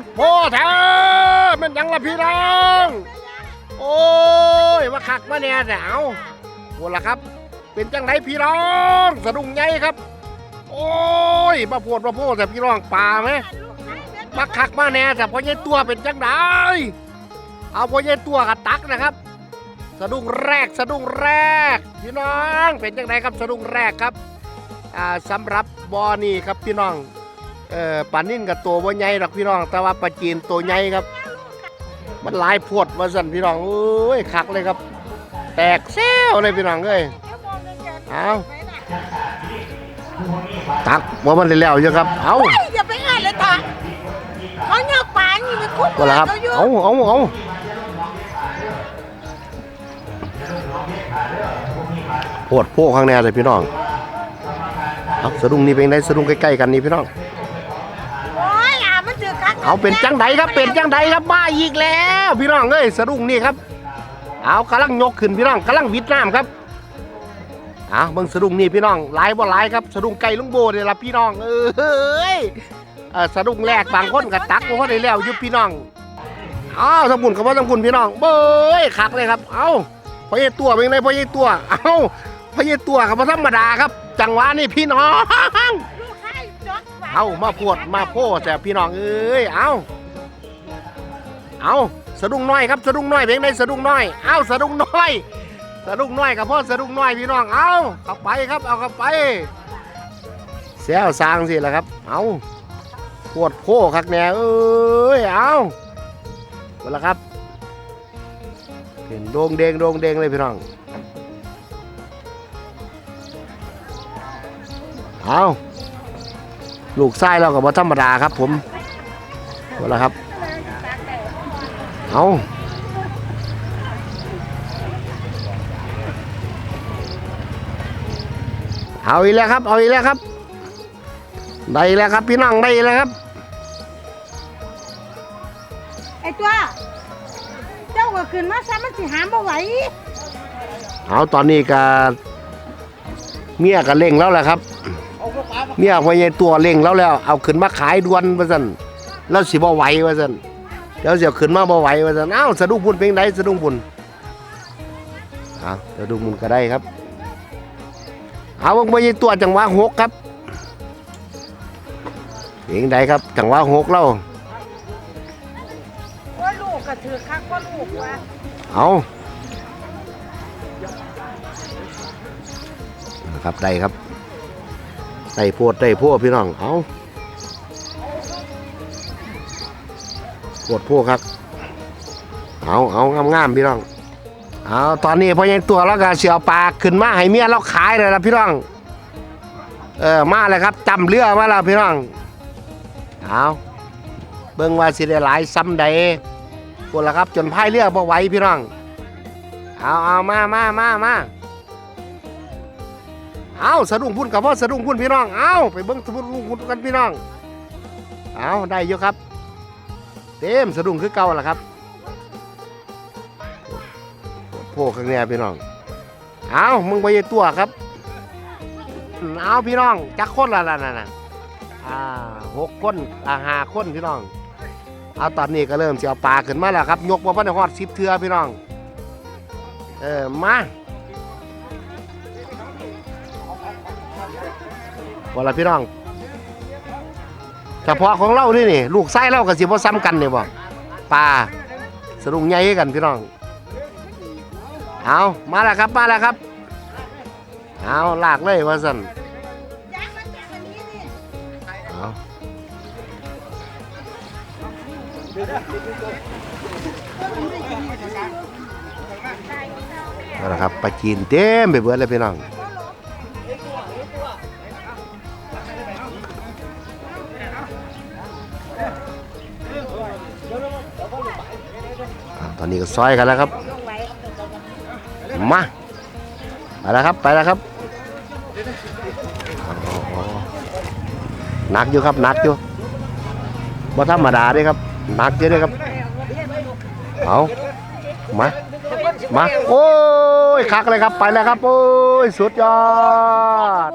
ดโพแท้มันยังละพี่น้อง โอ้ยมาขักมาเนี่ยแต่เอาหมดละครับ เป็นจังไหนพี่น้องสะดุ้งใหญ่ครับ โอ้ยมาโพดมาโพดแต่พี่น้องป่าไหมมาขักมาแน่แต่พ่อใหญ่ตัวเป็นจังไดเอาพ่อใหญ่ตัวกับตักนะครับ สะดุ้งแรกสะดุ้งแรก พี่น้องเป็นจังไดครับสะดุ้งแรกครับอ่าสำหรับบอนี่ครับพี่น้อง เอ่อปลานิ่นกับตัวบ่ใหญ่หรอกพี่น้อง แต่ว่าปลาจีนตัวใหญ่ครับ มันหลายพวดมาสั่นพี่น้องเอ้ยคักเลยครับ แตกแซวเลยพี่น้องเอ้ยเอาตักว่ามันได้แล้วเยอะครับ เอาเฮ้ยอย่าไปอ่านเลยตาเขาเนี่ยปานอยู่ไปคุกว่าละครับเขาอยู่เอาเอาเอาปวดโพกข้างในเลยพี่น้องเอาสะดุ้งนี่เป็นไงสะดุ้งใกล้ๆกันนี่พี่น้อง เอาเป็นจังใดครับเป็นจังใดครับมาอีกแล้ว พี่น้องเอ้ยสะดุ้งนี่ครับ เอากำลังยกขึ้นพี่น้องกำลังวิดน้ำครับเอาเบิ่งสะดุ้งนี่พี่น้องหลายบ่หลายครับสะดุ้งไก่ลุงโบเนี่ยละพี่น้องเอ้ยสะดุ้งแรกบางคนก็ตักบ่พอได้แล้วอยู่พี่น้องเอาทั้งบุญกับว่าทั้งบุญพี่น้องเบ้ยคักเลยครับ เอาพอเยตัวเป็นไงพอเยตัว เอาพอเยตัวกับธรรมดาครับ จังหวะนี่พี่น้อง เอามาพวดมาโพแต่พี่น้องเอ้ยเอาเอาสะดุ้งน้อยครับสะดุ้งน้อยเพลงในสะดุ้งน้อยเอาสะดุ้งน้อยสะดุ้งน้อยกับพ่อสะดุ้งน้อยพี่น้องเอาเข้าไปครับเอาเข้าไปเสียวสร้างสิละครับ เอาพวดโพคักแน่เอ้ยเอาเอาละครับเห็นโดงเดงโดงเดงเลยพี่น้องเอา ลูกไส้เรากับว่าธรรมดาครับ ผมหมดแล้วครับ เอาเอาอีกแล้วครับ เอาอีกแล้วครับ ได้อีกแล้วครับ พี่น้องได้อีกแล้วครับ ไอ้ตัว เจ้าก็ขึ้นมาซะมันสิหามบ่ไหวเอาตอนนี้ก็เมียก็เร่งแล้วแหละครับ เมียพอใหญ่ตัวเร่งแล้วแล้วเอาขึ้นมาขายด่วนว่าซั่นแล้วสิบ่ไหวว่าซั่นเดี๋ยวเสียขึ้นมาบ่ไหวว่าซั่นเอ้าสะดุ้งพุ่นเพลงใดสะดุ้งพุ่นเอาสะดุ้งพุ่นก็ได้ครับ เอาพอใหญ่ตัวจังหวะหกครับเพลงใดครับจังหวะหกแล้วว่าลูกก็ถือคักว่าลูกว่าเอานะครับได้ครับ ได้โพดได้พวกพี่น้องเอาโพดพวกครับ เอาเอางามๆพี่น้อง เอาตอนนี้พอยังตัวแล้วก็เสียวปลาขึ้นมาให้เมียเราขายเลยละพี่น้อง เออมาเลยครับจำเรือมาแล้วพี่น้อง เอาเบิ่งว่าสิได้หลายซ้ำใดคนละครับจนพายเรือบ่ไหวพี่น้อง เอาเอามามามามา เอาสะดุ้งพุ่นกับพ่อสะดุ้งพุ่นพี่น้องเอาไปเบิ้งสะดุ้งพุ่นกันพี่น้องเอาได้เยอะครับ เต็มสะดุ้งคือเก่าละครับโผล่ข้างในพี่น้องเอามึงไปตัวครับเอาพี่น้องจักคนละละนั่นน่ะอ่าหกคนอ่าห้าคนพี่น้องเอาตอนนี้ก็เริ่มจะเอาปลาขึ้นมาแล้วครับยกมาพันฮอดสิบเทือพี่น้อง เออมา ว่าละพี่น้องเฉพาะของเรานี่นี่ลูกไส้เรากับสิบ่ซ้ำกันเนี่ยบ่ปลาสรุงใหญ่กันพี่น้องเอามาแล้วครับมาแล้วครับเอาลากเลยว่าสันจ้างมันจากอันนี้นี่เอาเอาละครับปลาจีนเต็มไปเบิดเลยพี่น้อง อนนี้ก็ซอยกันแล้วครับ มาไปแล้วครับไปแล้วครับหนักอยู่ครับหนักอยู่บ่ธรรมดาด้วยครับหนักเยอะเด้ครับเอามามาโอ้ยคักเลยครับไปแล้วครับโอ้ยสุดยอด